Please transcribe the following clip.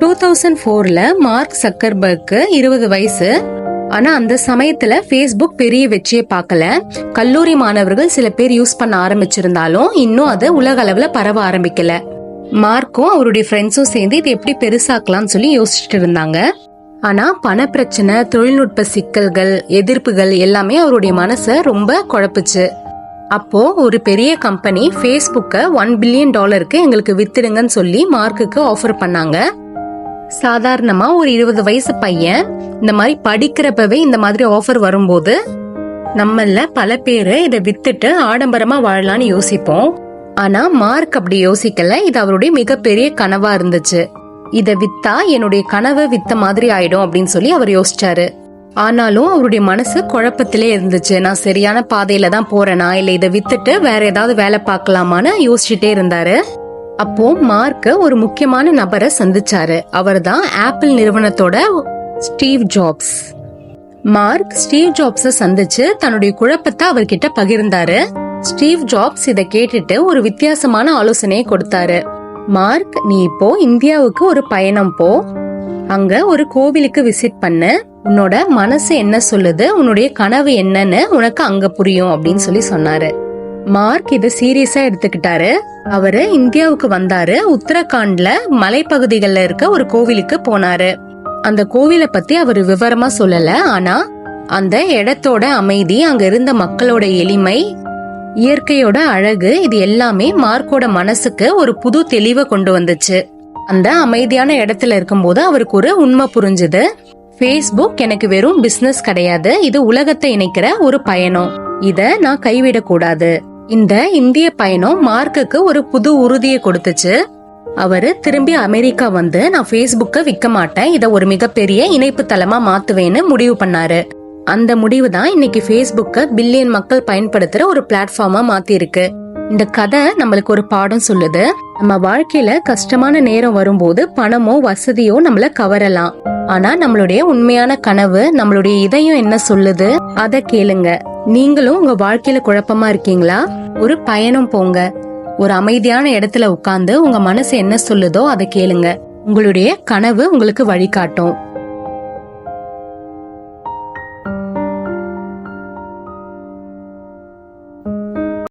Two thousand ஃபோர்ல Mark சக்கர்பர்க்கு இருபது வயசு. ஆனா அந்த சமயத்துல ஃபேஸ்புக் பெரிய வெற்றியை பார்க்கல. கல்லூரி மாணவர்கள் சில பேர் யூஸ் பண்ண ஆரம்பிச்சிருந்தாலும் இன்னும் அது உலக அளவுல பரவ ஆரம்பிக்கல. மார்க்கும் அவருடைய ஃப்ரெண்ட்ஸும் சேர்ந்து இது எப்படி பெருசாக்கலாம்னு சொல்லி யோசிச்சுட்டு இருந்தாங்க. ஆனா பண பிரச்சனை தொழில்நுட்ப சிக்கல்கள் எதிர்ப்புகள் எல்லாமே அவருடைய மனசை ரொம்ப குழப்புச்சு. அப்போ ஒரு பெரிய கம்பெனி ஃபேஸ்புக்கை ஒன் பில்லியன் டாலருக்கு எங்களுக்கு வித்துடுங்கன்னு சொல்லி மார்க்குக்கு ஆஃபர் பண்ணாங்க. சாதாரணமா ஒரு இருபது வயசு பையன் இந்த மாதிரி படிக்கிறப்பவே இந்த மாதிரி ஆஃபர் வரும்போது நம்மள பல பேரு இதை வித்துட்டு ஆடம்பரமா வாழலாம்னு யோசிப்போம். ஆனா மார்க் அப்படி யோசிக்கல. இது அவருடைய மிகப்பெரிய கனவா இருந்துச்சு. இத வித்தா என்னுடைய கனவை வித்த மாதிரி ஆயிடும் அப்படின்னு சொல்லி அவர் யோசிச்சாரு. ஆனாலும் அவருடைய மனசு குழப்பத்திலே இருந்துச்சு. நான் சரியான பாதையில தான் போறேனா? இல்ல இதை வித்துட்டு வேற ஏதாவது வேலை பார்க்கலாமான்னு யோசிச்சுட்டே இருந்தாரு. அப்போ மார்க் ஒரு முக்கியமான நபரை சந்திச்சாரு. அவர்தான் ஆப்பிள் நிறுவனத்தோட Steve Jobs. Mark Steve Jobs சந்திச்சு தன்னுடைய குழப்பத்தை அவர்கிட்ட பகிர்ந்தாரு. ஸ்டீவ் ஜாப்ஸ் இதை கேட்டுட்டு ஒரு வித்தியாசமான ஆலோசனையை கொடுத்தாரு. மார்க் நீ இப்போ இந்தியாவுக்கு ஒரு பயணம் போ. அங்க ஒரு கோவிலுக்கு விசிட் பண்ணு. உன்னோட மனசு என்ன சொல்லுது? உன்னுடைய கனவு என்னன்னு உனக்கு அங்க புரியும் அப்படின்னு சொல்லி சொன்னாரு. மார்க் இத சீரியஸா எடுத்துக்கிட்டாரு. அவரு இந்தியாவுக்கு வந்தாரு. உத்தரகாண்ட்ல மலைப்பகுதிகள்ல இருக்க ஒரு கோவிலுக்கு போனாரு. அந்த கோவிலை பத்தி அவர் விவரமா சொல்லல. ஆனா அந்த இடத்தோட அமைதி அங்க இருந்த மக்களோட எளிமை இயற்கையோட அழகு இது எல்லாமே மார்க்கோட மனசுக்கு ஒரு புது தெளிவை கொண்டு வந்துச்சு. அந்த அமைதியான இடத்துல இருக்கும்போது அவருக்கு ஒரு உண்மை புரிஞ்சுது. ஃபேஸ்புக் எனக்கு வெறும் பிசினஸ் கிடையாது. இது உலகத்தை இணைக்கிற ஒரு பயணம். இத நான் கைவிடக்கூடாது. இந்த இந்திய பயணம் மார்க்குக்கு ஒரு புது உறுதியை கொடுத்துச்சு. அவரு திரும்பி அமெரிக்கா வந்து நான் ஃபேஸ்புக்கை விற்க மாட்டேன் இதை ஒரு மிகப்பெரிய இணைப்பு தளமா மாத்துவேன்னு முடிவு பண்ணாரு. அந்த முடிவு தான் இன்னைக்கு ஃபேஸ்புக்கை பில்லியன் மக்கள் பயன்படுத்துற ஒரு பிளாட்ஃபார்மா மாத்திருக்கு இந்த கதை நம்மளுக்கு ஒரு பாடம் சொல்லுது. நம்ம வாழ்க்கையில கஷ்டமான நேரம் வரும்போது பணமோ வசதியோ நம்மள கவரலாம். ஆனா நம்மளுடைய உண்மையான கனவு நம்மளுடைய இதயம் என்ன சொல்லுது அதை கேளுங்க. நீங்களும் உங்க வாழ்க்கையில குழப்பமா இருக்கீங்களா? ஒரு பயணம் போங்க. ஒரு அமைதியான இடத்துல உட்கார்ந்து உங்க மனசு என்ன சொல்லுதோ அதை கேளுங்க. உங்களுடைய கனவு உங்களுக்கு வழிகாட்டும்.